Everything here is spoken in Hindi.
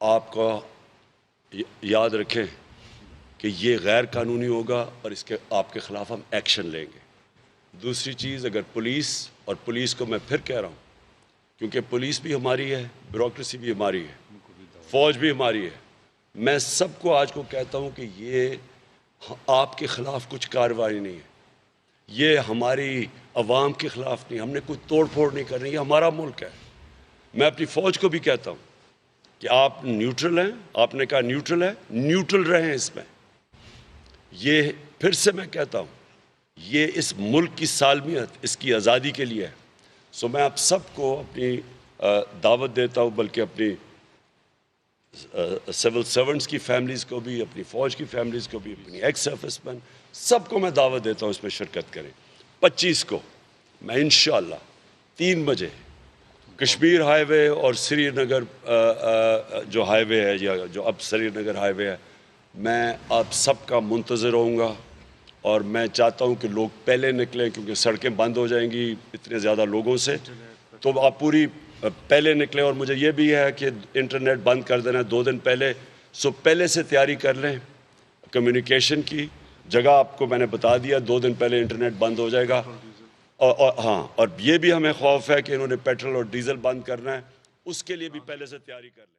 आपका याद रखें कि ये गैर कानूनी होगा और इसके, आपके ख़िलाफ़ हम एक्शन लेंगे। दूसरी चीज़, अगर पुलिस, और पुलिस को मैं फिर कह रहा हूँ, क्योंकि पुलिस भी हमारी है, ब्यूरोक्रेसी भी हमारी है, फौज भी हमारी है, मैं सबको आज को कहता हूँ कि ये आपके ख़िलाफ़ कुछ कार्रवाई नहीं है। ये हमारी आवाम के ख़िलाफ़ नहीं, हमने कोई तोड़ फोड़ नहीं करनी, ये हमारा मुल्क है। मैं अपनी फ़ौज को भी कहता हूँ कि आप न्यूट्रल हैं, आपने कहा न्यूट्रल है न्यूट्रल रहें इसमें। ये फिर से मैं कहता हूँ, ये इस मुल्क की सालमियत, इसकी आज़ादी के लिए है। सो मैं आप सबको अपनी दावत देता हूँ, बल्कि अपनी सिविल सर्वेंट्स की फैमिलीज़ को भी, अपनी फ़ौज की फैमिलीज़ को भी, अपनी एक्स सर्विसमैन सबको मैं दावत देता हूँ इसमें शिरकत करें। पच्चीस को, मैं इन तीन बजे कश्मीर हाईवे और श्रीनगर जो हाईवे है, या जो अब श्रीनगर हाईवे है, मैं आप सबका मुंतज़र रहूँगा और मैं चाहता हूँ कि लोग पहले निकलें क्योंकि सड़कें बंद हो जाएँगी इतने ज़्यादा लोगों से। तो आप पूरी पहले निकलें और मुझे ये भी है कि इंटरनेट बंद कर देना, दो दिन पहले। सो पहले से तैयारी कर लें, कम्युनिकेशन की जगह आपको मैंने बता दिया, दो दिन पहले इंटरनेट बंद हो जाएगा। और, और हाँ और ये भी हमें खौफ है कि इन्होंने पेट्रोल और डीजल बंद करना है। उसके लिए भी पहले से तैयारी कर लें।